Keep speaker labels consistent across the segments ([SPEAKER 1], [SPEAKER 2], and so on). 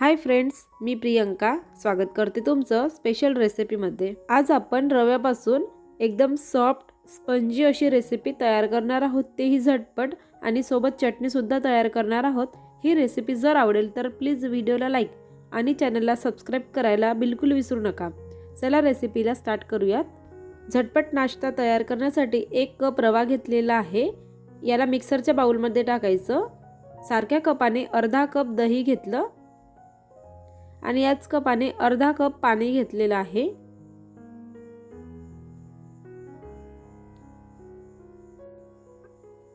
[SPEAKER 1] Hi friends मी प्रियंका. स्वागत करते तुमचं स्पेशल रेसिपीमध्ये आज आपण रव्यापासून एकदम सॉफ्ट स्पंजी अशी रेसिपी तयार करणार आहोत. तेही झटपट आणि सोबत चटणीसुद्धा तयार करणार आहोत. ही रेसिपी जर आवडेल तर प्लीज व्हिडिओला लाईक आणि चॅनलला सबस्क्राईब करायला बिलकुल विसरू नका. चला रेसिपीला स्टार्ट करूयात. झटपट नाश्ता तयार करण्यासाठी एक कप रवा घेतलेला आहे. याला मिक्सरच्या बाउलमध्ये टाकायचं. सारख्या कपाने अर्धा कप दही घेतलं. आणि याच कपाने अर्धा कप पाणी घेतलेलं आहे.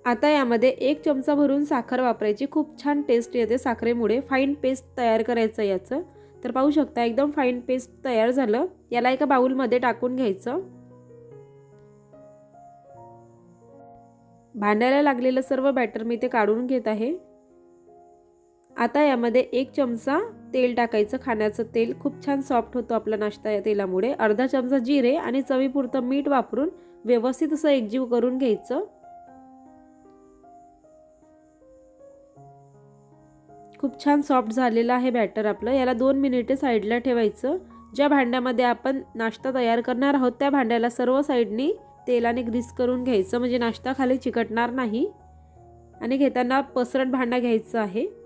[SPEAKER 1] आता यामध्ये एक चमचा भरून साखर वापरायची. खूप छान टेस्ट येते साखरेमुळे. फाईन पेस्ट तयार करायचं याचं. तर पाहू शकता एकदम फाईन पेस्ट तयार झालं. याला एका बाऊलमध्ये टाकून घ्यायचं. भांड्याला लागलेलं सर्व बॅटर मी ते काढून घेत आहे. आता यामध्ये एक चमचा तेल टाकायचं खाण्याचं तेल. खूप छान सॉफ्ट होतो आपला नाश्ता या तेलामुळे. अर्धा चमचा जिरे आणि चवीपुरतं मीठ वापरून व्यवस्थित असं एकजीव करून घ्यायचं. खूप छान सॉफ्ट झालेलं आहे बॅटर आपलं. याला दोन मिनिटे साईडला ठेवायचं. ज्या भांड्यामध्ये आपण नाश्ता तयार करणार आहोत त्या भांड्याला सर्व साईडनी तेलाने ग्रीस करून घ्यायचं. म्हणजे नाश्ता खाली चिकटणार नाही. आणि घेताना पसरट भांडा घ्यायचं आहे.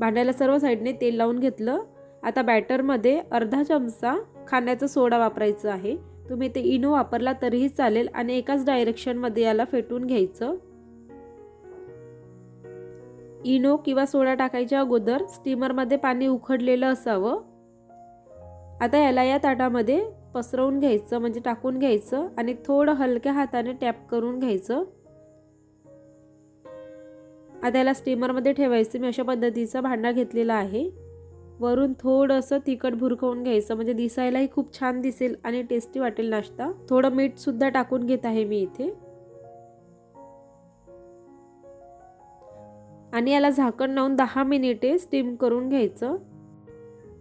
[SPEAKER 1] भांड्याला सर्व साईडने तेल लावून घेतलं. आता बॅटरमध्ये अर्धा चमचा खाण्याचा सोडा वापरायचा आहे. तुम्ही ते इनो वापरला तरीही चालेल आणि एकाच डायरेक्शनमध्ये याला फेटून घ्यायचं. इनो किंवा सोडा टाकायच्या अगोदर स्टीमरमध्ये पाणी उखडलेलं असावं. आता याला या ताटामध्ये पसरवून घ्यायचं म्हणजे टाकून घ्यायचं आणि थोडं हलक्या हाताने टॅप करून घ्यायचं. आता याला स्टीमरमध्ये ठेवायचं. मी अशा पद्धतीचा भांडा घेतलेला आहे. वरून थोडंसं तिखट भुरकवून घ्यायचं. म्हणजे दिसायलाही खूप छान दिसेल आणि टेस्टी वाटेल नाश्ता. थोडं मीठसुद्धा टाकून घेत आहे मी इथे. आणि याला झाकण लावून दहा मिनिटे स्टीम करून घ्यायचं.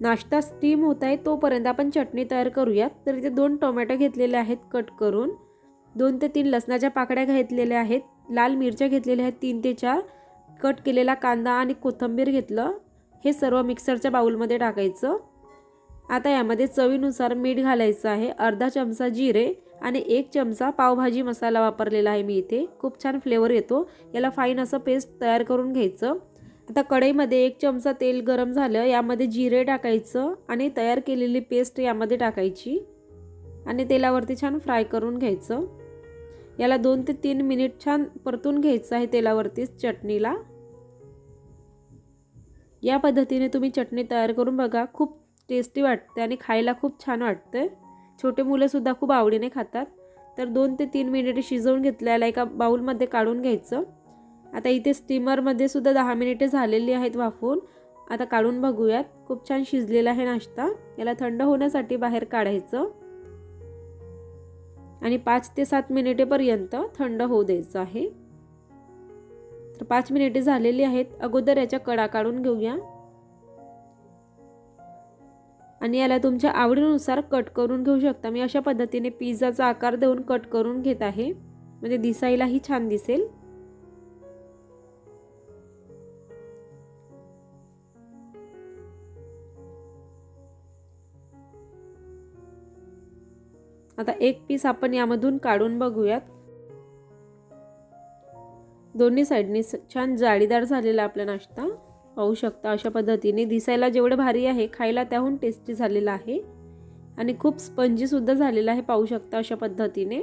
[SPEAKER 1] नाश्ता स्टीम होत आहे तोपर्यंत आपण चटणी तयार करूयात. तर इथे दोन टोमॅटो घेतलेले आहेत कट करून. दोन ते तीन लसणाच्या पाकड्या घेतलेल्या आहेत. लाल मिरच्या घेतलेल्या आहेत. तीन ते चार. कट केलेला कांदा आणि कोथिंबीर घेतलं. हे सर्व मिक्सरच्या बाऊलमध्ये टाकायचं. आता यामध्ये चवीनुसार मीठ घालायचं आहे. अर्धा चमचा जिरे आणि एक चमचा पावभाजी मसाला वापरलेला आहे मी इथे. खूप छान फ्लेवर येतो. याला फाईन असं पेस्ट तयार करून घ्यायचं. आता कढईमध्ये एक चमचा तेल गरम झालं. यामध्ये जिरे टाकायचं आणि तयार केलेली पेस्ट यामध्ये टाकायची. आणि तेलावरती छान फ्राय करून घ्यायचं. याला दोन ते तीन मिनिट छान परतून घ्यायचं आहे तेलावरतीच चटणीला. या पद्धतीने तुम्ही चटणी तयार करून बघा खूप टेस्टी वाटते आणि खायला खूप छान वाटते. छोटे मुलंसुद्धा खूप आवडीने खातात. तर दोन ते तीन मिनिटे शिजवून घेतल्याला एका बाऊलमध्ये काढून घ्यायचं. आता इथे स्टीमरमध्ये सुद्धा दहा मिनिटे झालेली आहेत वाफवून आता काढून बघूयात. खूप छान शिजलेला आहे नाश्ता. याला थंड होण्यासाठी बाहेर काढायचं. आणि पाच ते सात मिनिटेपर्यंत थंड होऊ द्यायचं आहे. तर पाच मिनिटे झालेली आहेत. अगोदर याच्या कडा काढून घेऊया. आणि याला तुमच्या आवडीनुसार कट करून घेऊ शकता. मी अशा पद्धतीने पिझ्झाचा आकार देऊन कट करून घेत आहे. म्हणजे दिसायलाही छान दिसेल. आता एक पीस आपण यामधून काढून बघूयात. दोन्ही साईडनी छान जाळीदार झालेला आपला नाश्ता. पाहू शकता अशा पद्धतीने दिसायला जेवढं भारी आहे खायला त्याहून टेस्टी झालेला आहे. आणि खूप स्पंजीसुद्धा झालेला आहे पाहू शकता अशा पद्धतीने.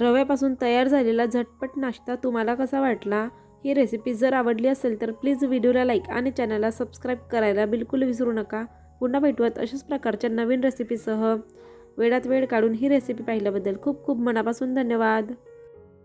[SPEAKER 1] रव्यापासून तयार झालेला झटपट नाश्ता तुम्हाला कसा वाटला? ही रेसिपी जर आवडली असेल तर प्लीज व्हिडिओला लाईक आणि चॅनलला सबस्क्राईब करायला बिलकुल विसरू नका. पुन्हा भेटूयात अशाच प्रकारच्या नवीन रेसिपीसह वेळात वेळ काढून ही रेसिपी पाहिल्याबद्दल खूप खूप मनापासून धन्यवाद.